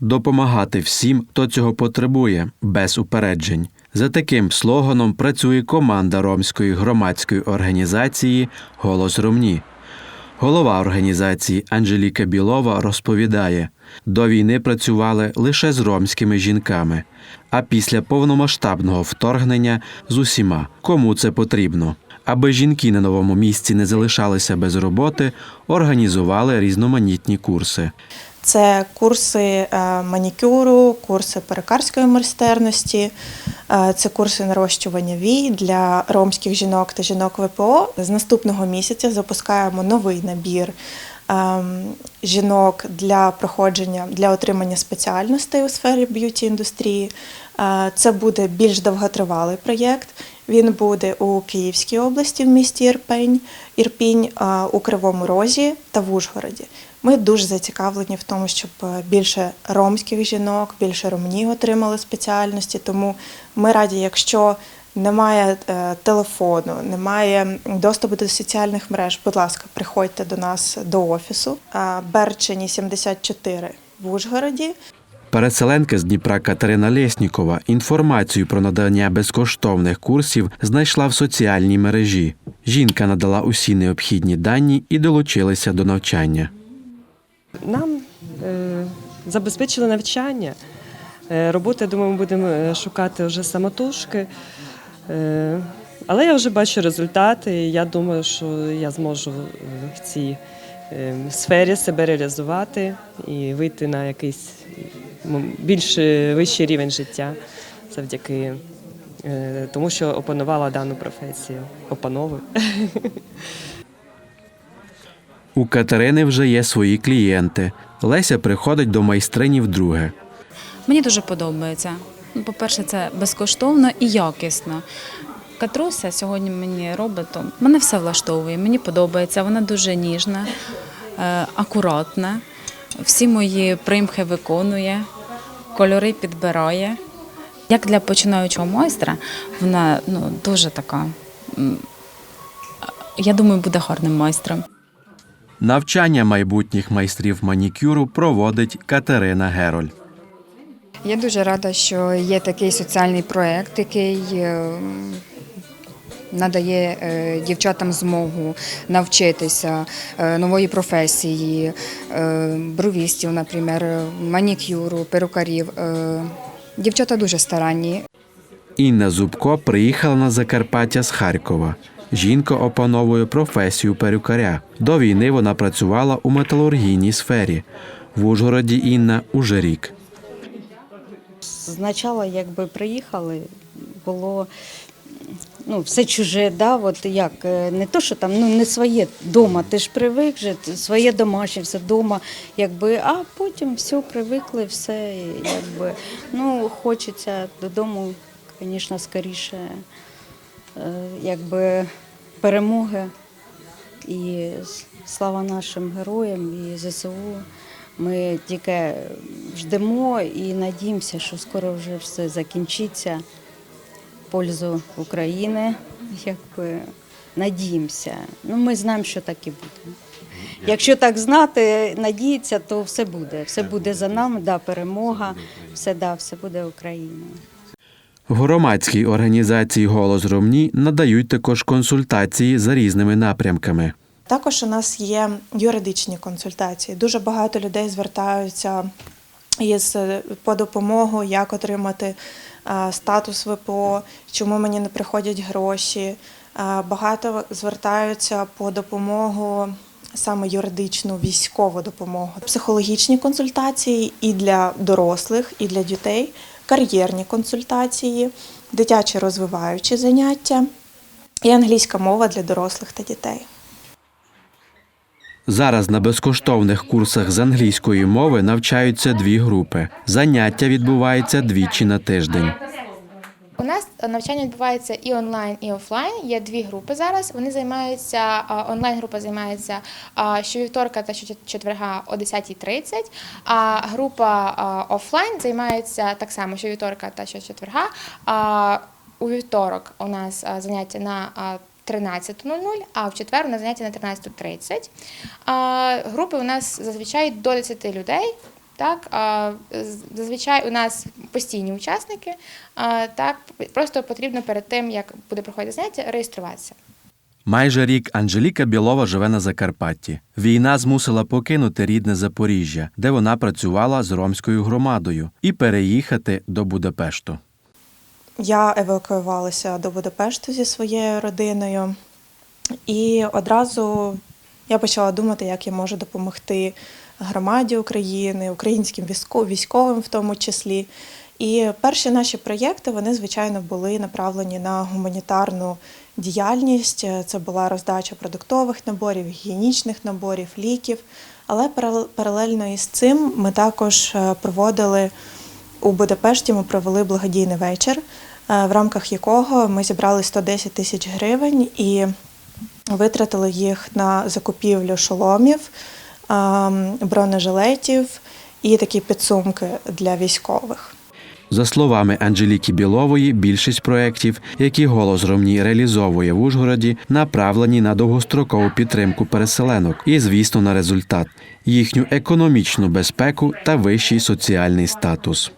допомагати всім, хто цього потребує, без упереджень. За таким слоганом працює команда ромської громадської організації Голос Ромні. Голова організації Анжеліка Білова розповідає, до війни працювали лише з ромськими жінками, а після повномасштабного вторгнення з усіма, кому це потрібно. Аби жінки на новому місці не залишалися без роботи, організували різноманітні курси. Це курси е, манікюру, курси перукарської майстерності, е, це курси нарощування вій для ромських жінок та жінок ВПО. З наступного місяця запускаємо новий набір ем, жінок для проходження для отримання спеціальностей у сфері б'юті індустрії. Е, Це буде більш довготривалий проєкт. Він буде у Київській області в місті Ірпень, Ірпінь, у Кривому Розі та в Ужгороді. Ми дуже зацікавлені в тому, щоб е, більше ромських жінок, більше ромні отримали спеціальності. Тому ми раді, якщо немає е, телефону, немає доступу до соціальних мереж, будь ласка, приходьте до нас до офісу. Берчині 74 в Ужгороді. Переселенка з Дніпра Катерина Лєснікова інформацію про надання безкоштовних курсів знайшла в соціальній мережі. Жінка надала усі необхідні дані і долучилася до навчання. Нам е, забезпечили навчання. Е, роботи, я думаю, ми будемо е, шукати вже самотужки. Е, але я вже бачу результати, і я думаю, що я зможу е, в цій е, сфері себе реалізувати і вийти на якийсь більш е, вищий рівень життя завдяки е, тому, що опанувала дану професію. Опановую. У Катерини вже є свої клієнти. Леся приходить до майстрині вдруге. Мені дуже подобається. Ну, По-перше, це безкоштовно і якісно. Катруся сьогодні мені робить, мене все влаштовує, мені подобається. Вона дуже ніжна, е, акуратна. Всі мої примхи виконує, кольори підбирає. Як для починаючого майстра, вона ну, дуже така. Я думаю, буде гарним майстром. Навчання майбутніх майстрів манікюру проводить Катерина Героль. Я дуже рада, що є такий соціальний проєкт, який е, надає е, дівчатам змогу навчитися е, нової професії, бровістів, наприклад, манікюру, перукарів. Дівчата дуже старанні. Інна Зубко приїхала на Закарпаття з Харкова. Жінка опановує професію перукаря. До війни вона працювала у металургійній сфері. В Ужгороді Інна уже рік. Спочатку, якби приїхали, було ну, все чуже, да, от як, е, не то, що там ну, не своє вдома, ти ж привик же, своє домашнє, все вдома, якби, а потім все привикли, все, якби, ну, хочеться додому, звісно, скоріше, якби, перемоги. І слава нашим героям і ЗСУ. Ми тільки ждемо і надіємося, що скоро вже все закінчиться в пользу України. Якби надіємося. Ну, ми знаємо, що так і буде. Якщо так знати, надіятися, то все буде. Все буде за нами, да, перемога, все да, все буде Україна. Громадській організації Голос Ромні надають також консультації за різними напрямками. Також у нас є юридичні консультації. Дуже багато людей звертаються із е, по допомогу, як отримати е, статус ВПО, чому мені не приходять гроші. Е, Багато звертаються по допомогу. Саме юридичну військову допомогу, психологічні консультації і для дорослих, і для дітей, кар'єрні консультації, дитячі розвиваючі заняття і англійська мова для дорослих та дітей. Зараз на безкоштовних курсах з англійської мови навчаються дві групи. Заняття відбувається двічі на тиждень. Нас навчання відбувається і онлайн, і офлайн. Є дві групи зараз. Вони займаються онлайн-група займається щовівторка та щочетверга о 10.30, а група офлайн займається так само щовівторка та щочетверга. У вівторок у нас заняття на 13.00, а в четвер у нас заняття на 13.30. А, Групи у нас зазвичай до 10 людей. Так, а, зазвичай у нас постійні учасники. Так, просто потрібно перед тим, як буде проходити заняття, реєструватися. Майже рік Анжеліка Білова живе на Закарпатті. Війна змусила покинути рідне Запоріжжя, де вона працювала з ромською громадою, і переїхати до Будапешту. Я евакуювалася до Будапешту зі своєю родиною, і одразу я почала думати, як я можу допомогти громаді України, українським військо- військовим в тому числі. І перші наші проєкти, вони, звичайно, були направлені на гуманітарну діяльність. Це була роздача продуктових наборів, гігієнічних наборів, ліків. Але паралельно із цим ми також е, проводили у Будапешті ми провели благодійний вечір, е, в рамках якого ми зібрали 110 тисяч гривень і витратили їх на закупівлю шоломів, бронежилетів і такі підсумки для військових. За словами Анжеліки Білової, більшість проєктів, які голос Ромні реалізовує в Ужгороді, направлені на довгострокову підтримку переселенок і, звісно, на результат їхню економічну безпеку та вищий соціальний статус.